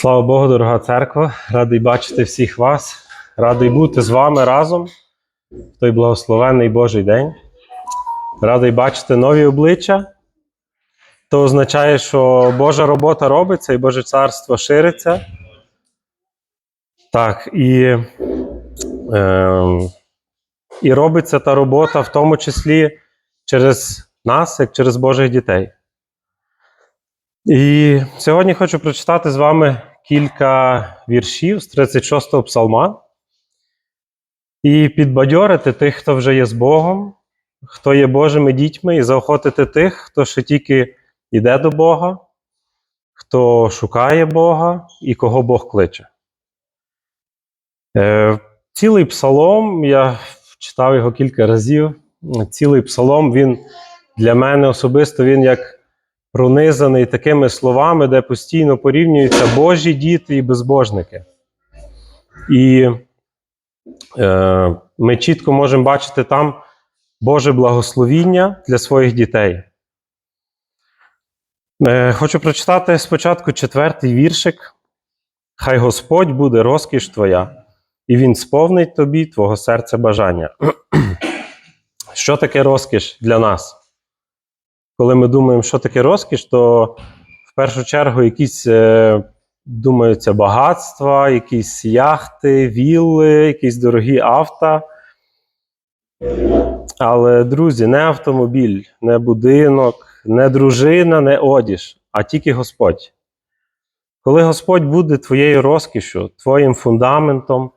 Слава Богу, дорога церква! Радий бачити всіх вас. Радий бути з вами разом в той благословенний Божий день. Радий бачити нові обличчя. То означає, що Божа робота робиться і Боже царство шириться. Так, і, е, і робиться та робота в тому числі через нас, як через Божих дітей. І сьогодні хочу прочитати з вами кілька віршів з 36-го псалма і підбадьорити тих, хто вже є з Богом, хто є Божими дітьми, і заохотити тих, хто ще тільки йде до Бога, хто шукає Бога і кого Бог кличе. Е, цілий псалом, я читав його кілька разів. Цілий псалом, він для мене особисто він як пронизаний такими словами, де постійно порівнюються Божі діти і безбожники. І е, ми чітко можемо бачити там Боже благословіння для своїх дітей. Е, хочу прочитати спочатку четвертий віршик. Хай Господь буде розкіш твоя, і Він сповнить тобі твого серця бажання. Що таке розкіш для нас? Коли ми думаємо, що таке розкіш, то в першу чергу якісь е, думаються багатства, якісь яхти, вілли, якісь дорогі авто. Але, друзі, не автомобіль, не будинок, не дружина, не одіж, а тільки Господь. Коли Господь буде твоєю розкішю, твоїм фундаментом,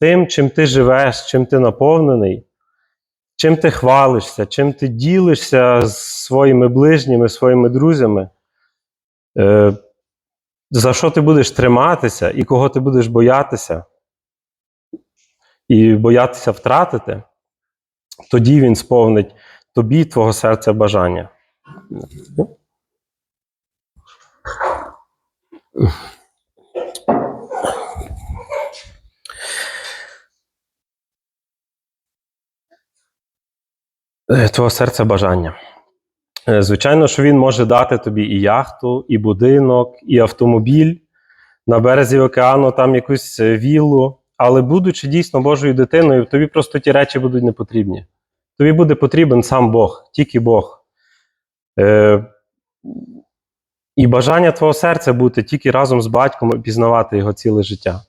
тим, чим ти живеш, чим ти наповнений, чим ти хвалишся, чим ти ділишся з своїми ближніми, своїми друзями, е, за що ти будеш триматися і кого ти будеш боятися, і боятися втратити, тоді він сповнить тобі твого серця бажання. Твого серця бажання. Е, Звичайно, що він може дати тобі і яхту, і будинок, і автомобіль на березі океану, там якусь е, віллу. Але будучи дійсно Божою дитиною, тобі просто ті речі будуть не потрібні. Тобі буде потрібен сам Бог, тільки Бог. Е, і бажання твого серця бути тільки разом з батьком і пізнавати його ціле життя.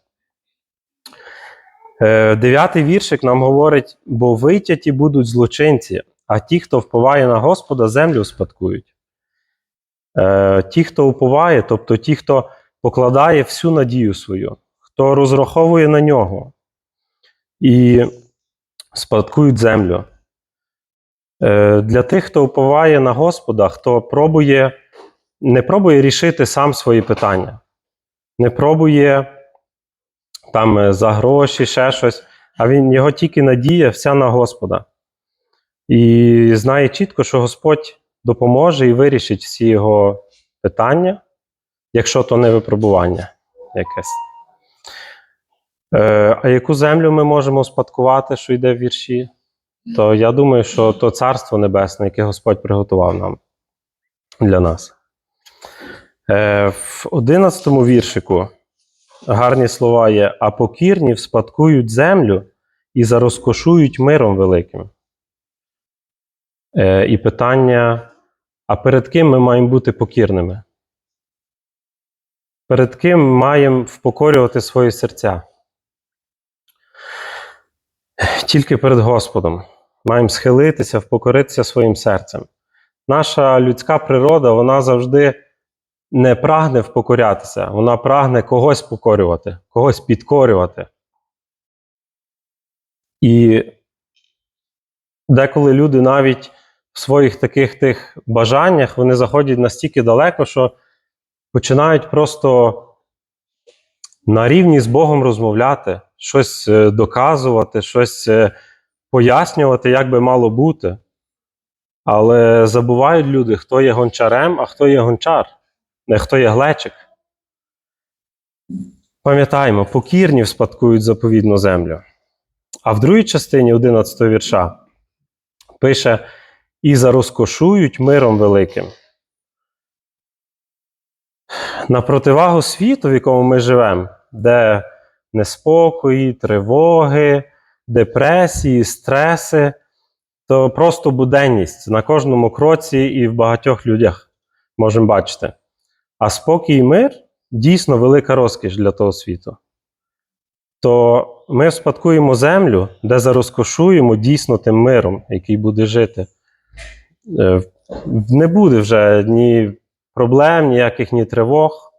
Е, Дев'ятий віршик нам говорить: бо витяті будуть злочинці, а ті, хто вповає на Господа, землю спадкують. Е, ті, хто уповає, тобто ті, хто покладає всю надію свою, хто розраховує на нього і спадкують землю. Е, для тих, хто уповає на Господа, хто пробує, не пробує рішити сам свої питання, не пробує там е, за гроші, ще щось, а він його тільки надія вся на Господа. І знає чітко, що Господь допоможе і вирішить всі його питання, якщо то не випробування якесь. Е, а яку землю ми можемо успадкувати, що йде в вірші? То я думаю, що то Царство Небесне, яке Господь приготував нам для нас. Е, в 11 віршику гарні слова є: а покірні вспадкують землю і зарозкошують миром великим. Е, і питання: а перед ким ми маємо бути покірними? Перед ким маємо впокорювати свої серця? Тільки перед Господом. Маємо схилитися, впокоритися своїм серцем. Наша людська природа, вона завжди не прагне впокорятися, вона прагне когось покорювати, когось підкорювати. І деколи люди навіть в своїх таких тих бажаннях вони заходять настільки далеко, що починають просто на рівні з Богом розмовляти, щось е, доказувати, щось е, пояснювати, як би мало бути. Але забувають люди, хто є гончарем, а хто є гончар, не хто є глечик. Пам'ятаємо, покірні вспадкують заповідну землю. А в другій частині 11 вірша пише: і зарозкошують миром великим. На противагу світу, в якому ми живемо, де неспокої, тривоги, депресії, стреси, то просто буденність на кожному кроці і в багатьох людях можемо бачити. А спокій і мир дійсно велика розкіш для того світу. То ми спадкуємо землю, де зарозкошуємо дійсно тим миром, який буде жити. Е, Не буде вже ні проблем, ніяких ні тривог,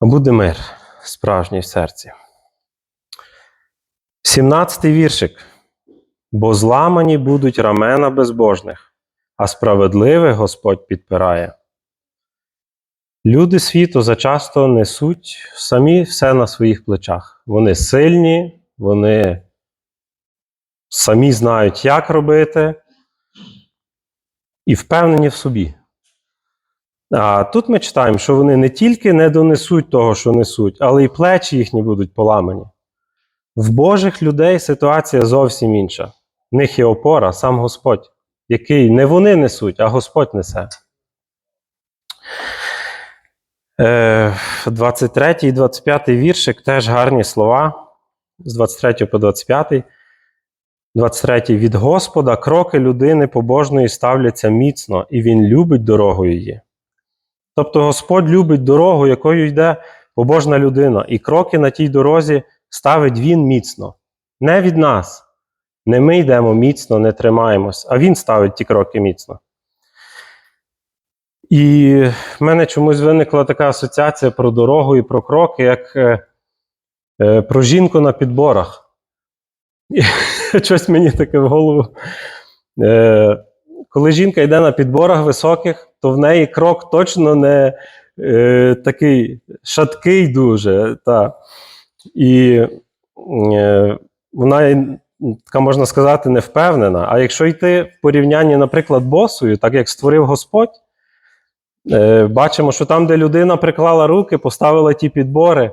а буде мир справжній в серці. 17-й віршик. Бо зламані будуть рамена безбожних, а справедливих Господь підпирає. Люди світу зачасто несуть самі все на своїх плечах. Вони сильні, вони самі знають, як робити, і впевнені в собі. А тут ми читаємо, що вони не тільки не донесуть того, що несуть, але й плечі їхні будуть поламані. В Божих людей ситуація зовсім інша. В них є опора, сам Господь, який не вони несуть, а Господь несе. Е, 23 і 25 віршик теж гарні слова. З 23 по 25. 23 від Господа кроки людини побожної ставляться міцно, і Він любить дорогу її. Тобто Господь любить дорогу, якою йде побожна людина, і кроки на тій дорозі ставить Він міцно. Не від нас. Не ми йдемо міцно, не тримаємось, а Він ставить ті кроки міцно. І в мене чомусь виникла така асоціація про дорогу і про кроки, як е, е, про жінку на підборах. Щось мені таке в голову. Е, коли жінка йде на підборах високих, то в неї крок точно не е, такий шаткий дуже. Та. І е, вона, така можна сказати, не впевнена. А якщо йти в порівнянні, наприклад, босою, так як створив Господь, е, бачимо, що там, де людина приклала руки, поставила ті підбори,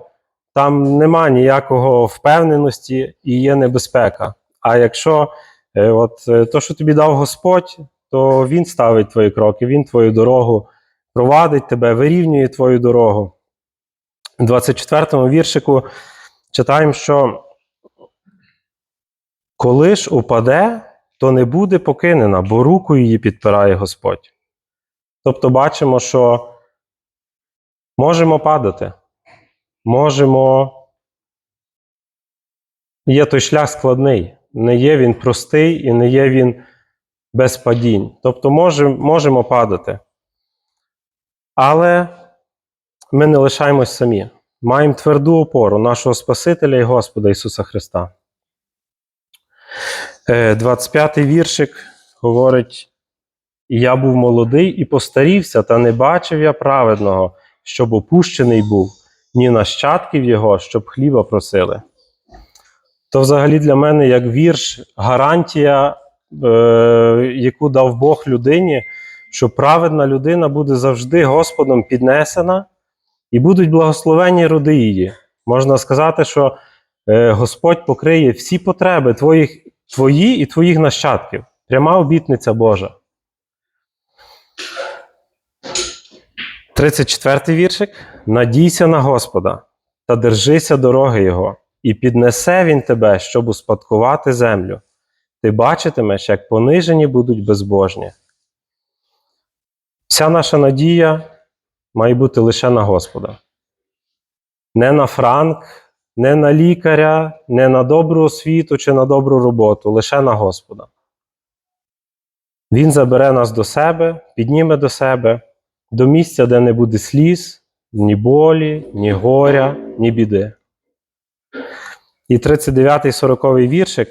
там нема ніякого впевненості і є небезпека. А якщо е, от, е, то, що тобі дав Господь, то Він ставить твої кроки, Він твою дорогу провадить тебе, вирівнює твою дорогу. У 24 віршику читаємо, що коли ж упаде, то не буде покинена, бо руку її підпирає Господь. Тобто бачимо, що можемо падати, можемо. Є той шлях складний, не є він простий і не є він без падінь. Тобто можемо, можемо падати. Але ми не лишаємось самі. Маємо тверду опору нашого Спасителя і Господа Ісуса Христа. Е, 25-й віршик говорить: я був молодий і постарівся, та не бачив я праведного, щоб опущений був, ні нащадків його, щоб хліба просили. То взагалі для мене як вірш гарантія, е, яку дав Бог людині, що праведна людина буде завжди Господом піднесена і будуть благословенні роди її. Можна сказати, що е, Господь покриє всі потреби твоїх, твої і твоїх нащадків. Пряма обітниця Божа. 34 віршик. Надійся на Господа та держися дороги Його, і піднесе Він тебе, щоб успадкувати землю. Ти бачитимеш, як понижені будуть безбожні. Вся наша надія має бути лише на Господа. Не на франк, не на лікаря, не на добру освіту чи на добру роботу, лише на Господа. Він забере нас до себе, підніме до себе, до місця, де не буде сліз, ні болі, ні горя, ні біди. І 39 40 віршик.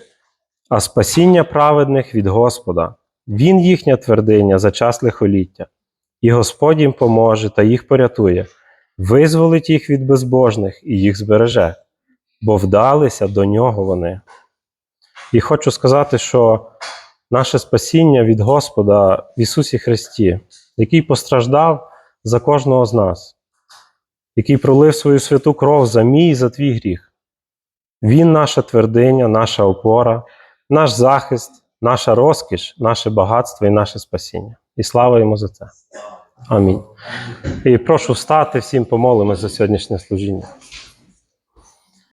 А спасіння праведних від Господа. Він їхня твердиня за час лихоліття, і Господь їм поможе та їх порятує, визволить їх від безбожних і їх збереже, бо вдалися до нього вони. І хочу сказати, що наше спасіння від Господа в Ісусі Христі, який постраждав за кожного з нас, який пролив свою святу кров за мій і за твій гріх. Він наша твердиня, наша опора, наш захист, наша розкіш, наше багатство і наше спасіння. І слава йому за це. Амінь. І прошу встати всім помолимось за сьогоднішнє служіння.